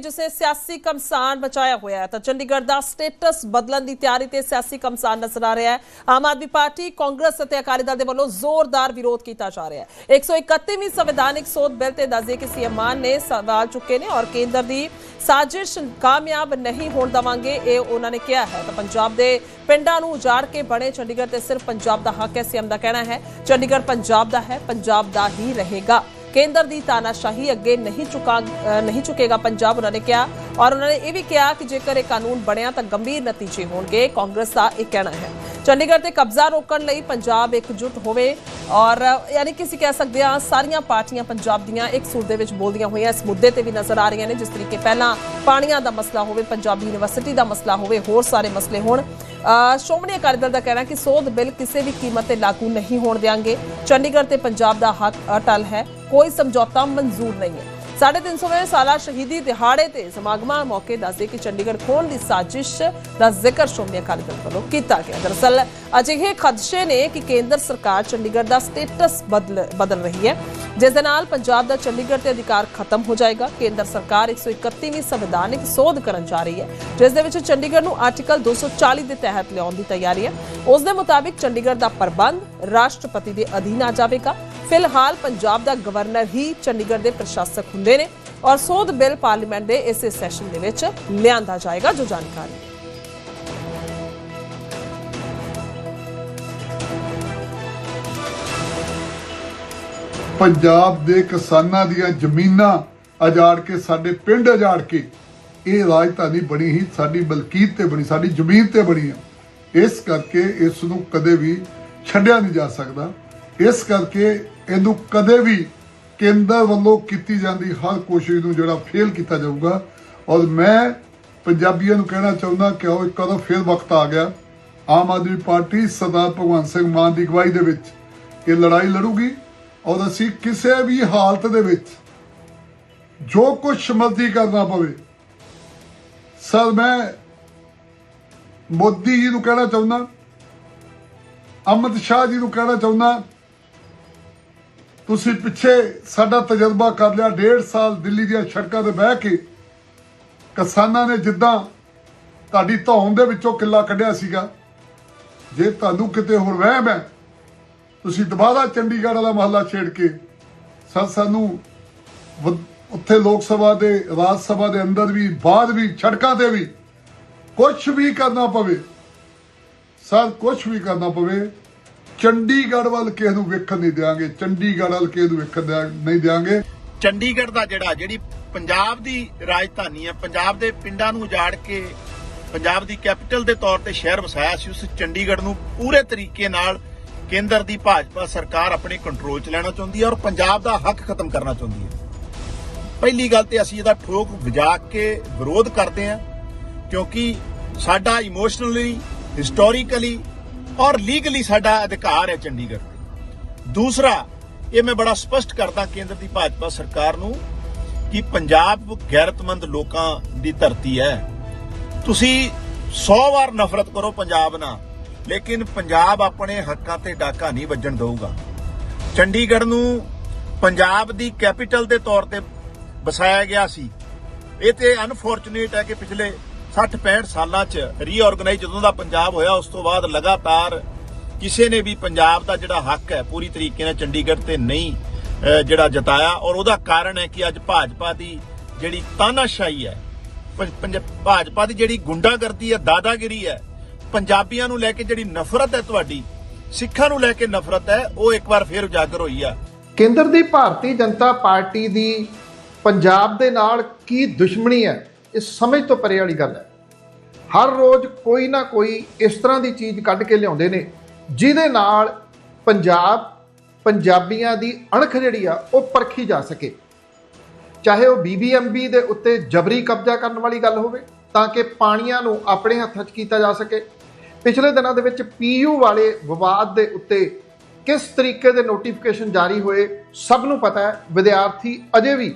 ਜਿਸੇ ਸਿਆਸੀ ਕਮਸਾਨ ਬਚਾਇਆ ਹੋਇਆ ਹੈ, ਤਾਂ ਚੰਡੀਗੜ੍ਹ ਦਾ ਸਟੇਟਸ ਬਦਲਣ ਦੀ ਤਿਆਰੀ ਤੇ ਸਿਆਸੀ ਕਮਸਾਨ ਨਜ਼ਰ ਆ ਰਿਹਾ ਹੈ। ਆਮ ਆਦਮੀ ਪਾਰਟੀ, ਕਾਂਗਰਸ ਅਤੇ ਅਕਾਲੀ ਦਲ ਦੇ ਵੱਲੋਂ ਜ਼ੋਰਦਾਰ ਵਿਰੋਧ ਕੀਤਾ ਜਾ ਰਿਹਾ ਹੈ। 131ਵੀਂ ਸੰਵਿਧਾਨਿਕ ਸੋਧ ਬਿੱਲ ਤੇ ਦੱਸਦੇ ਕਿ ਸੀਐਮ ਮਾਨ ਨੇ ਸਵਾਲ ਚੁੱਕੇ ਨੇ ਔਰ ਕੇਂਦਰ ਦੀ ਸਾਜ਼ਿਸ਼ ਕਾਮਯਾਬ ਨਹੀਂ ਹੋਣ ਦਵਾਂਗੇ, ਇਹ ਉਹਨਾਂ ਨੇ ਕਿਹਾ ਹੈ। ਤਾਂ ਪੰਜਾਬ ਦੇ ਪਿੰਡਾਂ ਨੂੰ ਉਜਾੜ ਕੇ ਬਣੇ ਚੰਡੀਗੜ੍ਹ ਤੇ ਸਿਰਫ ਪੰਜਾਬ ਦਾ ਹੱਕ ਹੈ, ਸੀਐਮ ਦਾ ਕਹਿਣਾ ਹੈ। ਚੰਡੀਗੜ੍ਹ ਪੰਜਾਬ ਦਾ ਹੈ, ਪੰਜਾਬ ਦਾ ਹੀ ਰਹੇਗਾ। ਕੇਂਦਰ ਦੀ ਤਾਨਾਸ਼ਾਹੀ ਅੱਗੇ ਨਹੀਂ ਝੁਕਾ ਨਹੀਂ ਝੁਕੇਗਾ ਪੰਜਾਬ ਉਹਨਾਂ ਨੇ ਕਿਹਾ। ਔਰ ਉਹਨਾਂ ਨੇ ਇਹ ਵੀ ਕਿਹਾ ਕਿ ਜੇਕਰ ਇਹ ਕਾਨੂੰਨ ਬਣਿਆ ਤਾਂ ਗੰਭੀਰ ਨਤੀਜੇ ਹੋਣਗੇ। ਕਾਂਗਰਸ ਦਾ ਇਹ ਕਹਿਣਾ ਹੈ। ਚੰਡੀਗੜ੍ਹ ਤੇ ਕਬਜ਼ਾ ਰੋਕਣ ਲਈ ਪੰਜਾਬ ਇਕਜੁੱਟ ਹੋਵੇ। ਔਰ ਯਾਨੀ ਕਿ ਅਸੀਂ ਕਹਿ ਸਕਦੇ ਹਾਂ ਸਾਰੀਆਂ ਪਾਰਟੀਆਂ ਪੰਜਾਬ ਦੀਆਂ ਇੱਕ ਸੁਰ ਦੇ ਵਿੱਚ ਬੋਲਦੀਆਂ ਹੋਈਆਂ ਇਸ ਮੁੱਦੇ ਤੇ ਵੀ ਨਜ਼ਰ ਆ ਰਹੀਆਂ ਨੇ ਜਿਸ ਤਰੀਕੇ ਪਹਿਲਾਂ ਪਾਣੀਆਂ ਦਾ ਮਸਲਾ ਹੋਵੇ ਪੰਜਾਬੀ ਯੂਨੀਵਰਸਿਟੀ ਦਾ ਮਸਲਾ ਹੋਵੇ ਹੋਰ ਸਾਰੇ ਮਸਲੇ ਹੋਣ। ਅ, ਸ਼੍ਰੋਮਣੀ ਅਕਾਲੀ ਦਲ ਦਾ ਕਹਿਣਾ ਕਿ ਸੋਧ ਬਿੱਲ ਕਿਸੇ ਵੀ ਕੀਮਤ ਤੇ ਲਾਗੂ ਨਹੀਂ ਹੋਣ ਦੇਵਾਂਗੇ ਚੰਡੀਗੜ੍ਹ ਤੇ ਪੰਜਾਬ ਦਾ ਹੱਕ ਅਟਲ ਹੈ। ਕੋਈ ਸਮਝੌਤਾ ਮਨਜ਼ੂਰ ਨਹੀਂ ਹੈ। ਸਾਢੇ ਤਿੰਨ ਸੌ ਵੇਂ ਸਾਲਾ ਸ਼ਹੀਦੀ ਦਿਹਾੜੇ ਤੇ ਸਮਾਗਮਾਂ ਮੌਕੇ ਦੱਸਦੇ ਕਿ ਚੰਡੀਗੜ੍ਹ ਖੋਣ ਦੀ ਸਾਜ਼ਿਸ਼ ਦਾ ਜ਼ਿਕਰ ਸ਼੍ਰੋਮਣੀ ਅਕਾਲੀ ਦਲ ਵੱਲੋਂ ਕੀਤਾ ਗਿਆ। ਦਰਅਸਲ ਅਜਿਹੇ ਖਦਸ਼ੇ ਨੇ ਕਿ ਕੇਂਦਰ ਸਰਕਾਰ ਚੰਡੀਗੜ੍ਹ ਦਾ ਸਟੇਟਸ ਬਦਲ ਬਦਲ ਰਹੀ ਹੈ। ਜਿਸ ਦੇ ਨਾਲ ਪੰਜਾਬ ਦਾ ਚੰਡੀਗੜ੍ਹ ਤੇ ਅਧਿਕਾਰ ਖਤਮ ਹੋ ਜਾਏਗਾ। ਕੇਂਦਰ ਸਰਕਾਰ 131ਵੀਂ ਸੰਵਿਧਾਨਿਕ ਸੋਧ ਕਰਨ ਜਾ ਰਹੀ ਹੈ, ਜਿਸ ਦੇ ਵਿੱਚ ਚੰਡੀਗੜ੍ਹ ਨੂੰ ਆਰਟੀਕਲ 240 ਦੇ ਤਹਿਤ ਲਿਆਉਣ ਦੀ ਤਿਆਰੀ ਹੈ। ਉਸ ਦੇ ਮੁਤਾਬਿਕ ਚੰਡੀਗੜ੍ਹ ਦਾ ਪ੍ਰਬੰਧ ਰਾਸ਼ਟਰਪਤੀ ਦੇ ਅਧੀਨ ਆ ਜਾਵੇਗਾ। ਫਿਲਹਾਲ ਪੰਜਾਬ ਦਾ ਗਵਰਨਰ ਹੀ ਚੰਡੀਗੜ੍ਹ ਦੇ ਪ੍ਰਸ਼ਾਸਕ ਹੁੰਦੇ ਨੇ ਔਰ ਸੋਧ ਬਿੱਲ ਪਾਰਲੀਮੈਂਟ ਦੇ ਇਸੇ ਸੈਸ਼ਨ ਦੇ ਵਿੱਚ ਲਿਆਂਦਾ ਜਾਏਗਾ। ਜੋ ਜਾਣਕਾਰੀ ਪੰਜਾਬ ਦੇ ਕਿਸਾਨਾਂ ਦੀਆਂ ਜ਼ਮੀਨਾਂ ਅਜਾੜ ਕੇ, ਸਾਡੇ ਪਿੰਡ ਅਜਾੜ ਕੇ, ਇਹ ਰਾਜਧਾਨੀ ਬਣੀ ਹੀ ਸਾਡੀ ਮਲਕੀਤ ਤੇ ਬਣੀ, ਸਾਡੀ ਜ਼ਮੀਨ ਤੇ ਬਣੀ ਹੈ ਇਸ ਕਰਕੇ ਇਸ ਨੂੰ ਕਦੇ ਵੀ ਛੱਡਿਆ ਨਹੀਂ ਜਾ ਸਕਦਾ। ਇਸ ਕਰਕੇ ਇਹਨੂੰ ਕਦੇ ਵੀ ਕੇਂਦਰ ਵੱਲੋਂ ਕੀਤੀ ਜਾਂਦੀ ਹਰ ਕੋਸ਼ਿਸ਼ ਨੂੰ ਜਿਹੜਾ ਫੇਲ ਕੀਤਾ ਜਾਊਗਾ। ਔਰ ਮੈਂ ਪੰਜਾਬੀਆਂ ਨੂੰ ਕਹਿਣਾ ਚਾਹੁੰਦਾ ਕਿ ਉਹ ਕਦੋਂ ਫਿਰ ਵਕਤ ਆ ਗਿਆ। ਆਮ ਆਦਮੀ ਪਾਰਟੀ ਸਰਦਾਰ ਭਗਵੰਤ ਸਿੰਘ ਮਾਨ ਦੀ ਅਗਵਾਈ ਦੇ ਵਿੱਚ ਇਹ ਲੜਾਈ ਲੜੂਗੀ। ਔਰ ਅਸੀਂ ਕਿਸੇ ਵੀ ਹਾਲਤ ਦੇ ਵਿੱਚ ਜੋ ਕੁਝ ਮਰਜ਼ੀ ਕਰਨਾ ਪਵੇ। ਸਰ, ਮੈਂ ਮੋਦੀ ਜੀ ਨੂੰ ਕਹਿਣਾ ਚਾਹੁੰਦਾ, ਅਮਿਤ ਸ਼ਾਹ ਜੀ ਨੂੰ ਕਹਿਣਾ ਚਾਹੁੰਦਾ, ਤੁਸੀਂ ਪਿੱਛੇ ਸਾਡਾ ਤਜਰਬਾ ਕਰ ਲਿਆ, ਡੇਢ ਸਾਲ ਦਿੱਲੀ ਦੀਆਂ ਸੜਕਾਂ ਤੇ ਬਹਿ ਕੇ ਕਿਸਾਨਾਂ ਨੇ ਜਿੱਦਾਂ ਤੁਹਾਡੀ ਧੌਣ ਦੇ ਵਿੱਚੋਂ ਕਿੱਲਾ ਕੱਢਿਆ ਸੀਗਾ, ਜੇ ਤੁਹਾਨੂੰ ਕਿਤੇ ਹੋਰ ਵਹਿਮ ਹੈ ਤੁਸੀਂ ਦੁਬਾਰਾ ਚੰਡੀਗੜ੍ਹ ਵਾਲਾ ਮਹੱਲਾ ਛੇੜ ਕੇ ਸਰ ਸਾਨੂੰ ਉੱਥੇ ਲੋਕ ਸਭਾ ਦੇ, ਰਾਜ ਸਭਾ ਦੇ ਅੰਦਰ ਵੀ ਬਾਹਰ ਵੀ, ਸੜਕਾਂ ਤੇ ਵੀ ਕੁਝ ਵੀ ਕਰਨਾ ਪਵੇ, ਸਰ ਕੁਝ ਵੀ ਕਰਨਾ ਪਵੇ, ਚੰਡੀਗੜ੍ਹ ਵੱਲ ਕਿਸੇ ਨੂੰ ਵੇਖਣ ਨਹੀਂ ਦਿਆਂਗੇ, ਚੰਡੀਗੜ੍ਹ ਵੱਲ ਕਿਸੇ ਨੂੰ ਵੇਖਣ ਦਿਆਂ- ਨਹੀਂ ਦਿਆਂਗੇ। ਚੰਡੀਗੜ੍ਹ ਦਾ ਜਿਹੜਾ, ਜਿਹੜੀ ਪੰਜਾਬ ਦੀ ਰਾਜਧਾਨੀ ਹੈ, ਪੰਜਾਬ ਦੇ ਪਿੰਡਾਂ ਨੂੰ ਉਜਾੜ ਕੇ ਪੰਜਾਬ ਦੀ ਕੈਪੀਟਲ ਦੇ ਤੌਰ ਤੇ ਸ਼ਹਿਰ ਵਸਾਇਆ ਸੀ, ਉਸ ਚੰਡੀਗੜ੍ਹ ਨੂੰ ਪੂਰੇ ਤਰੀਕੇ ਨਾਲ ਕੇਂਦਰ ਦੀ ਭਾਜਪਾ ਸਰਕਾਰ ਆਪਣੇ ਕੰਟਰੋਲ 'ਚ ਲੈਣਾ ਚਾਹੁੰਦੀ ਹੈ ਔਰ ਪੰਜਾਬ ਦਾ ਹੱਕ ਖਤਮ ਕਰਨਾ ਚਾਹੁੰਦੀ ਹੈ। ਪਹਿਲੀ ਗੱਲ ਤੇ ਅਸੀਂ ਇਹਦਾ ਠੋਕ ਵਜਾ ਕੇ ਵਿਰੋਧ ਕਰਦੇ ਹਾਂ, ਕਿਉਂਕਿ ਸਾਡਾ ਇਮੋਸ਼ਨਲੀ ਹਿਸਟੋਰੀਕਲੀ ਔਰ ਲੀਗਲੀ ਸਾਡਾ ਅਧਿਕਾਰ ਹੈ ਚੰਡੀਗੜ੍ਹ ਤੇ। ਦੂਸਰਾ, ਇਹ ਮੈਂ ਬੜਾ ਸਪਸ਼ਟ ਕਰਦਾ ਕੇਂਦਰ ਦੀ ਭਾਜਪਾ ਸਰਕਾਰ ਨੂੰ ਕਿ ਪੰਜਾਬ ਗੈਰਤਮੰਦ ਲੋਕਾਂ ਦੀ ਧਰਤੀ ਹੈ। ਤੁਸੀਂ 100 ਵਾਰ ਨਫ਼ਰਤ ਕਰੋ ਪੰਜਾਬ ਨਾਲ। ਲੇਕਿਨ ਪੰਜਾਬ ਆਪਣੇ ਹੱਕਾਂ ਤੇ ਡਾਕਾ ਨਹੀਂ ਵੱਜਣ ਦੇਊਗਾ। ਚੰਡੀਗੜ੍ਹ ਨੂੰ ਪੰਜਾਬ ਦੀ ਕੈਪੀਟਲ ਦੇ ਤੌਰ ਤੇ ਵਸਾਇਆ ਗਿਆ ਸੀ। ਇਹ ਤੇ ਅਨਫੋਰਚੂਨੇਟ ਹੈ ਕਿ ਪਿਛਲੇ 60 65 ਸਾਲਾਂ 'ਚ ਰੀਆਰਗਨਾਈਜ਼ ਜਦੋਂ ਦਾ ਪੰਜਾਬ ਹੋਇਆ, ਉਸ ਤੋਂ ਬਾਅਦ ਲਗਾਤਾਰ ਕਿਸੇ ਨੇ ਵੀ ਪੰਜਾਬ ਦਾ ਜਿਹੜਾ ਹੱਕ ਹੈ, ਪੂਰੀ ਤਰੀਕੇ ਨਾਲ ਚੰਡੀਗੜ੍ਹ ਤੇ ਨਹੀਂ ਜਿਹੜਾ ਜਤਾਇਆ। ਔਰ ਉਹਦਾ ਕਾਰਨ ਹੈ ਕਿ ਅੱਜ ਭਾਜਪਾ ਦੀ ਜਿਹੜੀ ਤਾਨਾਸ਼ਾਹੀ ਹੈ ਪੰਜ- ਪੰਜ- ਭਾਜਪਾ ਦੀ ਜਿਹੜੀ ਗੁੰਡਾਗਰਦੀ ਹੈ, ਦਾਦਾਗਿਰੀ ਹੈ ਪੰਜਾਬੀਆਂ ਨੂੰ ਲੈ ਕੇ ਜਿਹੜੀ ਨਫ਼ਰਤ ਹੈ ਤੁਹਾਡੀ, ਸਿੱਖਾਂ ਨੂੰ ਲੈ ਕੇ ਨਫ਼ਰਤ ਹੈ, ਉਹ ਇੱਕ ਵਾਰ ਫੇਰ ਉਜਾਗਰ ਹੋਈ ਆ। ਕੇਂਦਰ ਦੀ ਭਾਰਤੀ ਜਨਤਾ ਪਾਰਟੀ ਦੀ ਪੰਜਾਬ ਦੇ ਨਾਲ ਕੀ ਦੁਸ਼ਮਣੀ ਹੈ, ਇਹ ਸਮਝ ਤੋਂ ਪਰੇ ਵਾਲੀ ਗੱਲ ਹੈ। ਹਰ ਰੋਜ਼ ਕੋਈ ਨਾ ਕੋਈ ਇਸ ਤਰ੍ਹਾਂ ਦੀ ਚੀਜ਼ ਕੱਢ ਕੇ ਲਿਆਉਂਦੇ ਨੇ, ਜਿਹਦੇ ਨਾਲ ਪੰਜਾਬ, ਪੰਜਾਬੀਆਂ ਦੀ ਅਣਖ ਜਿਹੜੀ ਆ, ਉਹ ਪਰਖੀ ਜਾ ਸਕੇ। ਚਾਹੇ ਉਹ ਬੀਬੀਐਮਬੀ ਦੇ ਉੱਤੇ ਜਬਰੀ ਕਬਜ਼ਾ ਕਰਨ ਵਾਲੀ ਗੱਲ ਹੋਵੇ, ਤਾਂ ਕਿ ਪਾਣੀਆਂ ਨੂੰ ਆਪਣੇ ਹੱਥਾਂ 'ਚ ਕੀਤਾ ਜਾ ਸਕੇ। ਪਿਛਲੇ ਦਿਨਾਂ ਦੇ ਵਿੱਚ ਪੀਯੂ ਵਾਲੇ ਵਿਵਾਦ ਦੇ ਉੱਤੇ ਕਿਸ ਤਰੀਕੇ ਦੇ ਨੋਟੀਫਿਕੇਸ਼ਨ ਜਾਰੀ ਹੋਏ, ਸਭ ਨੂੰ ਪਤਾ ਹੈ, ਵਿਦਿਆਰਥੀ ਅਜੇ ਵੀ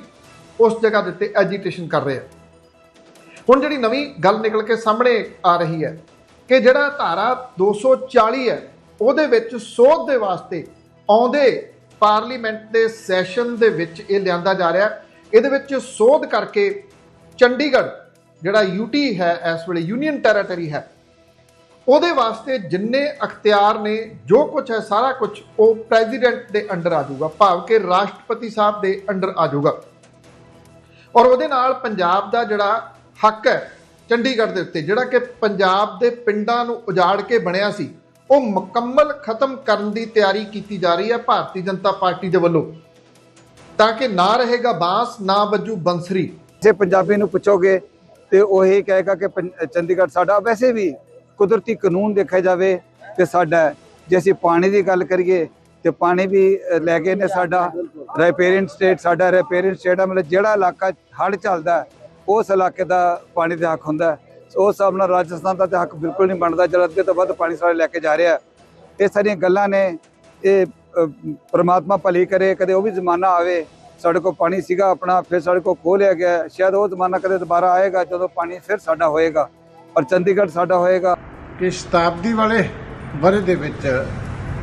ਉਸ ਜਗ੍ਹਾ ਦੇ ਉੱਤੇ ਐਜੀਟੇਸ਼ਨ ਕਰ ਰਹੇ ਆ। ਹੁਣ ਜਿਹੜੀ ਨਵੀਂ ਗੱਲ ਨਿਕਲ ਕੇ ਸਾਹਮਣੇ ਆ ਰਹੀ ਹੈ ਕਿ ਜਿਹੜਾ ਧਾਰਾ 240 ਹੈ, ਉਹਦੇ ਵਿੱਚ ਸੋਧ ਦੇ ਵਾਸਤੇ ਆਉਂਦੇ ਪਾਰਲੀਮੈਂਟ ਦੇ ਸੈਸ਼ਨ ਦੇ ਵਿੱਚ ਇਹ ਲਿਆਂਦਾ ਜਾ ਰਿਹਾ। ਇਹਦੇ ਵਿੱਚ ਸੋਧ ਕਰਕੇ ਚੰਡੀਗੜ੍ਹ, ਜਿਹੜਾ ਯੂਟੀ ਹੈ, ਇਸ ਵੇਲੇ ਯੂਨੀਅਨ ਟੈਰੀਟਰੀ ਹੈ ਉਹਦੇ ਵਾਸਤੇ ਜਿੰਨੇ ਅਖਤਿਆਰ ਨੇ, ਜੋ ਕੁਝ ਹੈ, ਸਾਰਾ ਕੁਝ ਉਹ ਪ੍ਰੈਜ਼ੀਡੈਂਟ ਦੇ ਅੰਡਰ ਆ ਜਾਊਗਾ, ਭਾਵ ਕਿ ਰਾਸ਼ਟਰਪਤੀ ਸਾਹਿਬ ਦੇ ਅੰਡਰ ਆ ਜਾਊਗਾ। ਔਰ ਉਹਦੇ ਨਾਲ ਪੰਜਾਬ ਦਾ ਜਿਹੜਾ ਹੱਕ ਹੈ, ਚੰਡੀਗੜ੍ਹ ਦੇ ਉੱਤੇ, ਜਿਹੜਾ ਕਿ ਪੰਜਾਬ ਦੇ ਪਿੰਡਾਂ ਨੂੰ ਉਜਾੜ ਕੇ ਬਣਿਆ ਸੀ, ਉਹ ਮੁਕੰਮਲ ਖਤਮ ਕਰਨ ਦੀ ਤਿਆਰੀ ਕੀਤੀ ਜਾ ਰਹੀ ਹੈ ਭਾਰਤੀ ਜਨਤਾ ਪਾਰਟੀ ਦੇ ਵੱਲੋਂ। ਤਾਂ ਕਿ ਨਾ ਰਹੇਗਾ ਬਾਂਸ, ਨਾ ਵੱਜੂ ਬੰਸਰੀ। ਜੇ ਪੰਜਾਬੀ ਨੂੰ ਪੁੱਛੋਗੇ ਤੇ ਉਹ ਇਹ ਕਹੇਗਾ ਕਿ ਪੰ- ਚੰਡੀਗੜ੍ਹ ਸਾਡਾ, ਵੈਸੇ ਵੀ ਕੁਦਰਤੀ ਕਾਨੂੰਨ ਦੇਖਿਆ ਜਾਵੇ ਤੇ ਸਾਡਾ ਜੇ ਅਸੀਂ ਪਾਣੀ ਦੀ ਗੱਲ ਕਰੀਏ ਤੇ ਪਾਣੀ ਵੀ ਲੈ ਕੇ ਨੇ ਸਾਡਾ ਰੈਪੇਰੀਅਨ ਸਟੇਟ ਸਾਡਾ ਰੈਪੇਰੀਅਨ ਸਟੇਟ ਆ ਮਤਲਬ ਜਿਹੜਾ ਇਲਾਕਾ ਹੜ੍ਹ ਚੱਲਦਾ ਉਸ ਇਲਾਕੇ ਦਾ ਪਾਣੀ ਦਾ ਹੱਕ ਹੁੰਦਾ। ਉਸ ਹਿਸਾਬ ਨਾਲ ਰਾਜਸਥਾਨ ਦਾ ਤਾਂ ਹੱਕ ਬਿਲਕੁਲ ਨਹੀਂ ਬਣਦਾ ਜਿਹੜਾ ਅੱਧੇ ਤੋਂ ਵੱਧ ਪਾਣੀ ਸਾਰੇ ਲੈ ਕੇ ਜਾ ਰਿਹਾ। ਇਹ ਸਾਰੀਆਂ ਗੱਲਾਂ ਨੇ ਇਹ ਅ, ਪ੍ਰਮਾਤਮਾ ਭਲੀ ਕਰੇ ਕਦੇ ਉਹ ਵੀ ਜ਼ਮਾਨਾ ਆਵੇ ਸਾਡੇ ਕੋਲ ਪਾਣੀ ਸੀਗਾ ਆਪਣਾ ਫਿਰ ਸਾਡੇ ਕੋਲ ਖੋਹ ਲਿਆ ਗਿਆ ਸ਼ਾਇਦ ਉਹ ਜ਼ਮਾਨਾ ਕਦੇ ਦੁਬਾਰਾ ਆਏਗਾ ਜਦੋਂ ਪਾਣੀ ਫਿਰ ਸਾਡਾ ਹੋਏਗਾ। ਔਰ ਚੰਡੀਗੜ੍ਹ ਸਾਡਾ ਹੋਏਗਾ। ਕਿ ਸ਼ਤਾਬਦੀ ਵਾਲੇ ਵਰੇ ਦੇ ਵਿੱਚ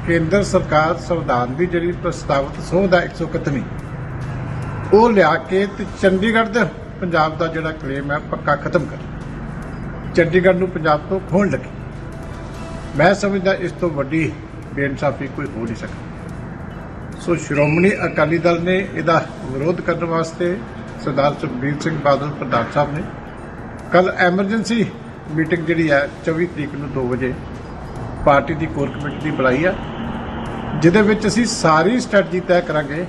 ਕੇਂਦਰ ਸਰਕਾਰ ਸੰਵਿਧਾਨ ਦੀ ਜਿਹੜੀ ਪ੍ਰਸਤਾਵਿਤ ਸੋਧ ਹੈ 131 ਉਹ ਲਿਆ ਕੇ ਤੇ ਚੰਡੀਗੜ੍ਹ ਦੇ ਪੰਜਾਬ ਦਾ ਜਿਹੜਾ ਕਲੇਮ ਹੈ ਪੱਕਾ ਖਤਮ ਕਰ ਚੰਡੀਗੜ੍ਹ ਨੂੰ ਪੰਜਾਬ ਤੋਂ ਖੋਣ ਲੱਗੀ। ਮੈਂ ਸਮਝਦਾ ਇਸ ਤੋਂ ਵੱਡੀ ਬੇਇਨਸਾਫੀ ਕੋਈ ਹੋ ਨਹੀਂ ਸਕਦੀ। ਸੋ ਸ਼੍ਰੋਮਣੀ ਅਕਾਲੀ ਦਲ ਨੇ ਇਹਦਾ ਵਿਰੋਧ ਕਰਨ ਵਾਸਤੇ ਸਰਦਾਰ ਸੁਖਬੀਰ ਸਿੰਘ ਬਾਦਲ ਪ੍ਰਧਾਨ ਸਾਹਿਬ ਨੇ ਕੱਲ ਐਮਰਜੈਂਸੀ ਮੀਟਿੰਗ ਜਿਹੜੀ ਹੈ 24 ਤਰੀਕ ਨੂੰ 2 ਵਜੇ ਪਾਰਟੀ ਦੀ ਕੋਰ ਕਮੇਟੀ ਦੀ ਬੁਲਾਈ ਹੈ ਜਿਹਦੇ ਵਿੱਚ ਅਸੀਂ ਸਾਰੀ ਸਟ੍ਰੈਟਜੀ ਤੈਅ ਕਰਾਂਗੇ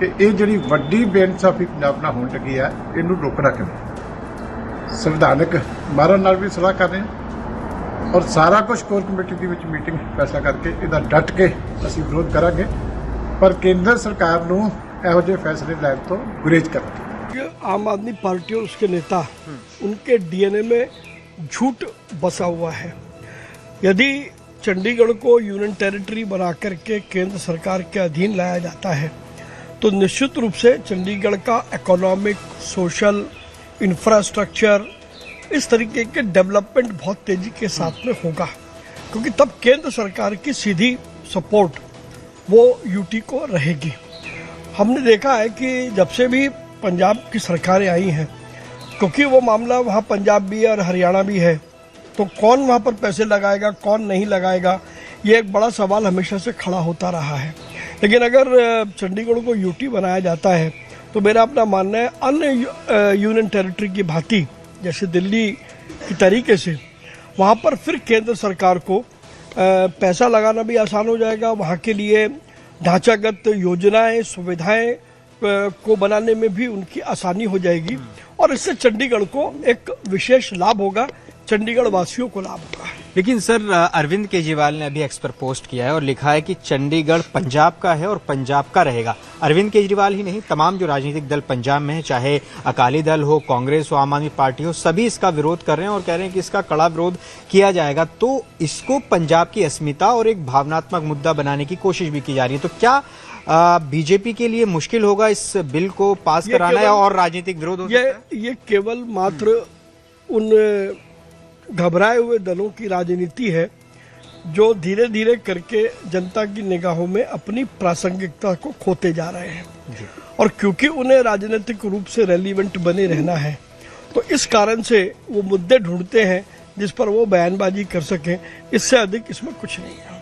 ਕਿ ਇਹ ਜਿਹੜੀ ਵੱਡੀ ਬੇਇਨਸਾਫੀ ਪੰਜਾਬ ਨਾਲ ਹੋਣ ਲੱਗੀ ਹੈ ਇਹਨੂੰ ਰੋਕਣਾ ਕਿਵੇਂ ਸੰਵਿਧਾਨਕ ਮਾਰਨ ਨਾਲ ਵੀ ਸਲਾਹ ਕਰ ਰਹੇ ਹਾਂ ਔਰ ਸਾਰਾ ਕੁਝ ਕੋਰ ਕਮੇਟੀ ਦੀ ਵਿੱਚ ਮੀਟਿੰਗ ਫੈਸਲਾ ਕਰਕੇ ਇਹਦਾ ਡਟ ਕੇ ਅਸੀਂ ਵਿਰੋਧ ਕਰਾਂਗੇ ਪਰ ਕੇਂਦਰ ਸਰਕਾਰ ਨੂੰ ਇਹੋ ਜਿਹੇ ਫੈਸਲੇ ਲੈਣ ਤੋਂ ਗੁਰੇਜ਼ ਕਰਾਂਗੇ कि आम आदमी पार्टी और उसके नेता उनके डीएनए में झूठ बसा हुआ है। यदि चंडीगढ़ को यूनियन टेरिटरी बना करके केंद्र सरकार के अधीन लाया जाता है तो निश्चित रूप से चंडीगढ़ का इकोनॉमिक सोशल इंफ्रास्ट्रक्चर इस तरीके के डेवलपमेंट बहुत तेज़ी के साथ में होगा, क्योंकि तब केंद्र सरकार की सीधी सपोर्ट वो यूटी को रहेगी। हमने देखा है कि जब से भी पंजाब की सरकारें आई हैं क्योंकि वो मामला वहाँ पंजाब भी है और हरियाणा भी है तो कौन वहाँ पर पैसे लगाएगा, कौन नहीं लगाएगा, ये एक बड़ा सवाल हमेशा से खड़ा होता रहा है। लेकिन अगर चंडीगढ़ को यूटी बनाया जाता है तो मेरा अपना मानना है, अन्य यूनियन टेरिटरी की भांति, जैसे दिल्ली की तरीके से, वहाँ पर फिर केंद्र सरकार को पैसा लगाना भी आसान हो जाएगा। वहाँ के लिए ढांचागत योजनाएँ, सुविधाएँ को बनाने में भी उनकी आसानी हो जाएगी और इससे चंडीगढ़ को एक विशेष लाभ होगा चंडीगढ़ वासियों को लाभ होगा लेकिन सर अरविंद केजरीवाल ने अभी एक्स पर पोस्ट किया है और लिखा है कि चंडीगढ़ पंजाब का है और पंजाब का रहेगा। अरविंद केजरीवाल ही नहीं तमाम जो राजनीतिक दल पंजाब में है चाहे अकाली दल हो कांग्रेस हो आम आदमी पार्टी हो सभी इसका विरोध कर रहे हैं और कह रहे हैं कि इसका कड़ा विरोध किया जाएगा। तो इसको पंजाब की अस्मिता और एक भावनात्मक मुद्दा बनाने की कोशिश भी की जा रही है। तो क्या बीजेपी के लिए मुश्किल होगा इस बिल को पास कराना है और राजनीतिक विरोध हो ये ये केवल मात्र उन घबराए हुए दलों की राजनीति है जो धीरे धीरे करके जनता की निगाहों में अपनी प्रासंगिकता को खोते जा रहे हैं। और क्योंकि उन्हें राजनीतिक रूप से रेलिवेंट बने रहना है तो इस कारण से वो मुद्दे ढूंढते हैं जिस पर वो बयानबाजी कर सकें इससे अधिक इसमें कुछ नहीं है।